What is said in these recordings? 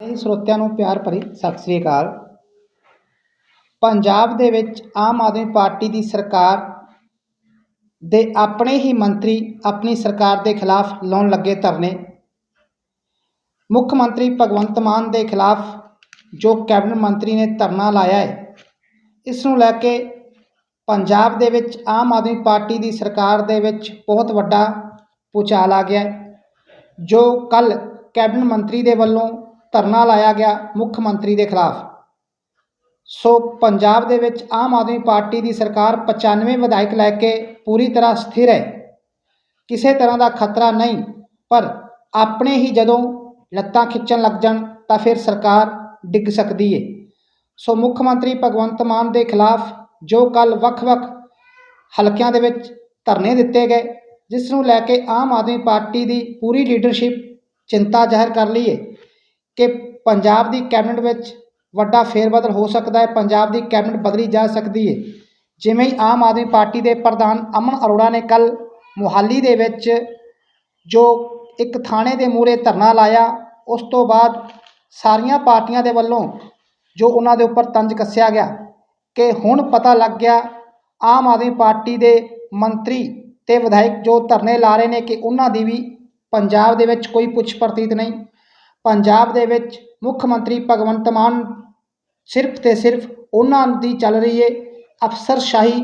ਸਾਰੇ ਸਰੋਤਿਆਂ ਨੂੰ ਪਿਆਰ ਭਰੀ ਸਤਿ ਸ੍ਰੀ ਅਕਾਲ। ਪੰਜਾਬ ਦੇ ਵਿੱਚ ਆਮ ਆਦਮੀ ਪਾਰਟੀ ਦੀ ਸਰਕਾਰ ਦੇ ਆਪਣੇ ਹੀ ਮੰਤਰੀ ਆਪਣੀ ਸਰਕਾਰ ਦੇ ਖਿਲਾਫ ਲਾਉਣ ਲੱਗੇ ਧਰਨੇ। ਮੁੱਖ ਮੰਤਰੀ ਭਗਵੰਤ ਮਾਨ ਦੇ ਖਿਲਾਫ ਜੋ ਕੈਬਨਿਟ ਮੰਤਰੀ ਨੇ ਧਰਨਾ ਲਾਇਆ ਹੈ, ਇਸ ਨੂੰ ਲੈ ਕੇ ਪੰਜਾਬ ਦੇ ਵਿੱਚ ਆਮ ਆਦਮੀ ਪਾਰਟੀ ਦੀ ਸਰਕਾਰ ਦੇ ਵਿੱਚ ਬਹੁਤ ਵੱਡਾ ਭੂਚਾਲ ਆ ਗਿਆ ਜੋ ਕੱਲ ਕੈਬਨਿਟ ਮੰਤਰੀ ਦੇ ਵੱਲੋਂ ਧਰਨਾ ਲਾਇਆ ਗਿਆ ਮੁੱਖ ਮੰਤਰੀ ਦੇ ਖਿਲਾਫ। ਸੋ ਪੰਜਾਬ ਦੇ ਵਿੱਚ ਆਮ ਆਦਮੀ ਪਾਰਟੀ ਦੀ ਸਰਕਾਰ 95 ਵਿਧਾਇਕ ਲੈ ਕੇ ਪੂਰੀ ਤਰ੍ਹਾਂ ਸਥਿਰ ਹੈ। ਕਿਸੇ ਤਰ੍ਹਾਂ ਦਾ ਖਤਰਾ ਨਹੀਂ, ਪਰ ਆਪਣੇ ਹੀ ਜਦੋਂ ਲੱਤਾਂ ਖਿੱਚਣ ਲੱਗ ਜਾਣ ਤਾਂ ਫਿਰ ਸਰਕਾਰ ਡਿੱਗ ਸਕਦੀ ਹੈ ਸੋ ਮੁੱਖ ਮੰਤਰੀ ਭਗਵੰਤ ਮਾਨ ਦੇ ਖਿਲਾਫ ਜੋ ਕੱਲ ਵੱਖ-ਵੱਖ ਹਲਕਿਆਂ ਦੇ ਵਿੱਚ ਧਰਨੇ ਦਿੱਤੇ ਗਏ, ਜਿਸ ਨੂੰ ਲੈ ਕੇ ਆਮ ਆਦਮੀ ਪਾਰਟੀ ਦੀ ਪੂਰੀ ਲੀਡਰਸ਼ਿਪ ਚਿੰਤਾ ਜ਼ਾਹਿਰ ਕਰ ਲਈ ਹੈ ਕਿ ਪੰਜਾਬ ਦੀ ਕੈਬਨਿਟ ਵਿੱਚ ਵੱਡਾ ਫੇਰਬਦਲ ਹੋ ਸਕਦਾ ਹੈ, ਪੰਜਾਬ ਦੀ ਕੈਬਨਿਟ ਬਦਲੀ ਜਾ ਸਕਦੀ ਹੈ। ਜਿਵੇਂ ਹੀ ਆਮ ਆਦਮੀ ਪਾਰਟੀ ਦੇ ਪ੍ਰਧਾਨ ਅਮਨ ਅਰੋੜਾ ਨੇ ਕੱਲ ਮੁਹਾਲੀ ਦੇ ਵਿੱਚ ਜੋ ਇੱਕ ਥਾਣੇ ਦੇ ਮੂਹਰੇ ਧਰਨਾ ਲਾਇਆ, ਉਸ ਤੋਂ ਬਾਅਦ ਸਾਰੀਆਂ ਪਾਰਟੀਆਂ ਦੇ ਵੱਲੋਂ ਜੋ ਉਹਨਾਂ ਦੇ ਉੱਪਰ ਤੰਜ ਕੱਸਿਆ ਗਿਆ ਕਿ ਹੁਣ ਪਤਾ ਲੱਗ ਗਿਆ, ਆਮ ਆਦਮੀ ਪਾਰਟੀ ਦੇ ਮੰਤਰੀ ਤੇ ਵਿਧਾਇਕ ਜੋ ਧਰਨੇ ਲਾ ਰਹੇ ਨੇ ਕਿ ਉਹਨਾਂ ਦੀ ਵੀ ਪੰਜਾਬ ਦੇ ਵਿੱਚ ਕੋਈ ਪੁੱਛ ਪ੍ਰਤੀਤ ਨਹੀਂ। ਪੰਜਾਬ ਦੇ ਵਿੱਚ ਮੁੱਖ ਮੰਤਰੀ ਭਗਵੰਤ ਮਾਨ ਸਿਰਫ ਤੇ ਸਿਰਫ ਉਹਨਾਂ ਦੀ ਚੱਲ ਰਹੀ ਹੈ ਅਫਸਰਸ਼ਾਹੀ।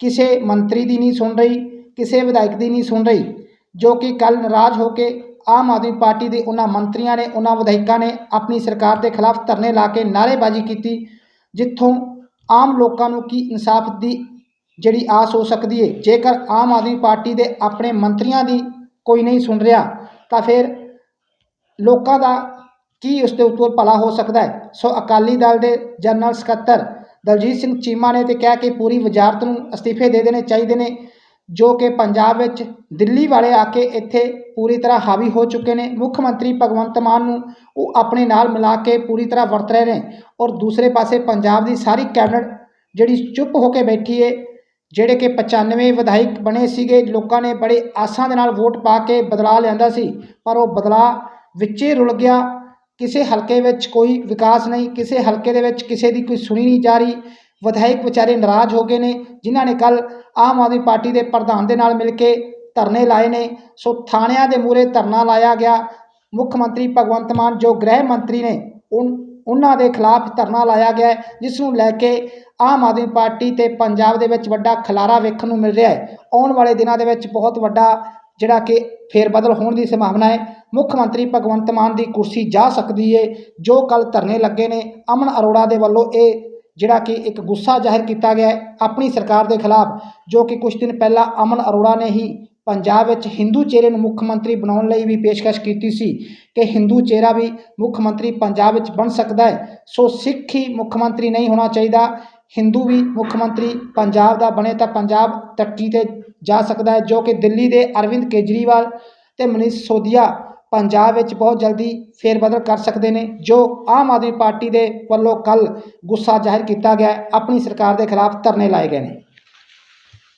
ਕਿਸੇ ਮੰਤਰੀ ਦੀ ਨਹੀਂ ਸੁਣ ਰਹੀ, ਕਿਸੇ ਵਿਧਾਇਕ ਦੀ ਨਹੀਂ ਸੁਣ ਰਹੀ, ਜੋ ਕਿ ਕੱਲ ਨਾਰਾਜ਼ ਹੋ ਕੇ ਆਮ ਆਦਮੀ ਪਾਰਟੀ ਦੇ ਉਹਨਾਂ ਮੰਤਰੀਆਂ ਨੇ, ਉਹਨਾਂ ਵਿਧਾਇਕਾਂ ਨੇ ਆਪਣੀ ਸਰਕਾਰ ਦੇ ਖਿਲਾਫ ਧਰਨੇ ਲਾ ਕੇ ਨਾਅਰੇਬਾਜ਼ੀ ਕੀਤੀ, ਜਿੱਥੋਂ ਆਮ ਲੋਕਾਂ ਨੂੰ ਕੀ ਇਨਸਾਫ ਦੀ ਜਿਹੜੀ ਆਸ ਹੋ ਸਕਦੀ ਹੈ ਜੇਕਰ ਆਮ ਆਦਮੀ ਪਾਰਟੀ ਦੇ ਆਪਣੇ ਮੰਤਰੀਆਂ ਦੀ ਕੋਈ ਨਹੀਂ ਸੁਣ ਰਿਹਾ, ਤਾਂ ਫਿਰ ਲੋਕਾਂ ਦਾ ਕੀ ਉਸ ਦੇ ਉੱਪਰ ਭਲਾ ਹੋ ਸਕਦਾ ਹੈ? ਸੋ ਅਕਾਲੀ ਦਲ ਦੇ ਜਨਰਲ ਸਕੱਤਰ ਦਲਜੀਤ ਸਿੰਘ ਚੀਮਾ ਨੇ ਤੇ ਕਿਹਾ ਕਿ ਪੂਰੀ ਵਜ਼ਾਰਤ ਨੂੰ ਅਸਤੀਫੇ ਦੇ ਦੇਣੇ ਚਾਹੀਦੇ ਨੇ, ਜੋ ਕਿ ਪੰਜਾਬ ਵਿੱਚ ਦਿੱਲੀ ਵਾਲੇ ਆ ਕੇ ਇੱਥੇ ਪੂਰੀ ਤਰ੍ਹਾਂ ਹਾਵੀ ਹੋ ਚੁੱਕੇ ਨੇ। ਮੁੱਖ ਮੰਤਰੀ ਭਗਵੰਤ ਮਾਨ ਨੂੰ ਉਹ ਆਪਣੇ ਨਾਲ ਮਿਲਾ ਕੇ ਪੂਰੀ ਤਰ੍ਹਾਂ ਵਰਤ ਰਹੇ ਨੇ ਔਰ ਦੂਸਰੇ ਪਾਸੇ ਪੰਜਾਬ ਦੀ ਸਾਰੀ ਕੈਬਨਿਟ ਜਿਹੜੀ ਚੁੱਪ ਹੋ ਕੇ ਬੈਠੀ ਏ, ਜਿਹੜੇ ਕਿ 95 ਵਿਧਾਇਕ ਬਣੇ ਸੀਗੇ, ਲੋਕਾਂ ਨੇ ਬੜੇ ਆਸਾਂ ਦੇ ਨਾਲ ਵੋਟ ਪਾ ਕੇ ਬਦਲਾ ਲਿਆਂਦਾ ਸੀ, ਪਰ ਉਹ ਬਦਲਾ ਵਿੱਚੇ ਰੁਲ ਗਿਆ। ਕਿਸੇ ਹਲਕੇ ਵਿੱਚ ਕੋਈ ਵਿਕਾਸ ਨਹੀਂ, ਕਿਸੇ ਹਲਕੇ ਦੇ ਵਿੱਚ ਕਿਸੇ ਦੀ ਕੋਈ ਸੁਣੀ ਨਹੀਂ ਜਾ ਰਹੀ। ਵਿਧਾਇਕ ਵਿਚਾਰੇ ਨਾਰਾਜ਼ ਹੋ ਗਏ ਨੇ, ਜਿਨ੍ਹਾਂ ਨੇ ਕੱਲ ਆਮ ਆਦਮੀ ਪਾਰਟੀ ਦੇ ਪ੍ਰਧਾਨ ਦੇ ਨਾਲ ਮਿਲ ਕੇ ਧਰਨੇ ਲਾਏ ਨੇ। ਸੋ ਥਾਣਿਆਂ ਦੇ ਮੂਹਰੇ ਧਰਨਾ ਲਾਇਆ ਗਿਆ। ਮੁੱਖ ਮੰਤਰੀ ਭਗਵੰਤ ਮਾਨ, ਜੋ ਗ੍ਰਹਿ ਮੰਤਰੀ ਨੇ, ਉਨ- ਉਹਨਾਂ ਦੇ ਖਿਲਾਫ ਧਰਨਾ ਲਾਇਆ ਗਿਆ ਜਿਸ ਨੂੰ ਲੈ ਕੇ ਆਮ ਆਦਮੀ ਪਾਰਟੀ ਤੇ ਪੰਜਾਬ ਦੇ ਵਿੱਚ ਵੱਡਾ ਖਲਾਰਾ ਵੇਖਣ ਨੂੰ ਮਿਲ ਰਿਹਾ ਹੈ। ਆਉਣ ਵਾਲੇ ਦਿਨਾਂ ਦੇ ਵਿੱਚ ਬਹੁਤ ਵੱਡਾ ਜਿਹੜਾ ਕਿ ਫੇਰਬਦਲ ਹੋਣ ਦੀ ਸੰਭਾਵਨਾ ਹੈ। ਮੁੱਖ ਮੰਤਰੀ ਭਗਵੰਤ ਮਾਨ ਦੀ ਕੁਰਸੀ ਜਾ ਸਕਦੀ ਹੈ ਜੋ ਕੱਲ ਧਰਨੇ ਲੱਗੇ ਨੇ। ਅਮਨ ਅਰੋੜਾ ਦੇ ਵੱਲੋਂ ਇਹ ਜਿਹੜਾ ਕਿ ਇੱਕ ਗੁੱਸਾ ਜ਼ਾਹਿਰ ਕੀਤਾ ਗਿਆ ਹੈ ਆਪਣੀ ਸਰਕਾਰ ਦੇ ਖਿਲਾਫ, ਜੋ ਕਿ ਕੁਝ ਦਿਨ ਪਹਿਲਾਂ ਅਮਨ ਅਰੋੜਾ ਨੇ ਹੀ ਪੰਜਾਬ ਵਿੱਚ ਹਿੰਦੂ ਚਿਹਰੇ ਨੂੰ ਮੁੱਖ ਮੰਤਰੀ ਬਣਾਉਣ ਲਈ ਵੀ ਪੇਸ਼ਕਸ਼ ਕੀਤੀ ਸੀ ਕਿ ਹਿੰਦੂ ਚਿਹਰਾ ਵੀ ਮੁੱਖ ਮੰਤਰੀ ਪੰਜਾਬ ਵਿੱਚ ਬਣ ਸਕਦਾ ਹੈ। ਸੋ ਸਿੱਖ ਹੀ ਮੁੱਖ ਮੰਤਰੀ ਨਹੀਂ ਹੋਣਾ ਚਾਹੀਦਾ। ਹਿੰਦੂ ਵੀ ਮੁੱਖ ਮੰਤਰੀ ਪੰਜਾਬ ਦਾ ਬਣੇ ਤਾਂ ਪੰਜਾਬ ਤਰੱਕੀ ਤੇ ਜਾ ਸਕਦਾ ਹੈ, ਜੋ ਕਿ ਦਿੱਲੀ ਦੇ ਅਰਵਿੰਦ ਕੇਜਰੀਵਾਲ ਤੇ ਮਨੀਸ਼ ਸੋਦੀਆ ਪੰਜਾਬ ਵਿੱਚ ਬਹੁਤ ਜਲਦੀ ਫੇਰਬਦਲ ਕਰ ਸਕਦੇ ਨੇ, ਜੋ ਆਮ ਆਦਮੀ ਪਾਰਟੀ ਦੇ ਵੱਲੋਂ ਕੱਲ੍ਹ ਗੁੱਸਾ ਜ਼ਾਹਿਰ ਕੀਤਾ ਗਿਆ ਆਪਣੀ ਸਰਕਾਰ ਦੇ ਖਿਲਾਫ ਧਰਨੇ ਲਾਏ ਗਏ ਨੇ।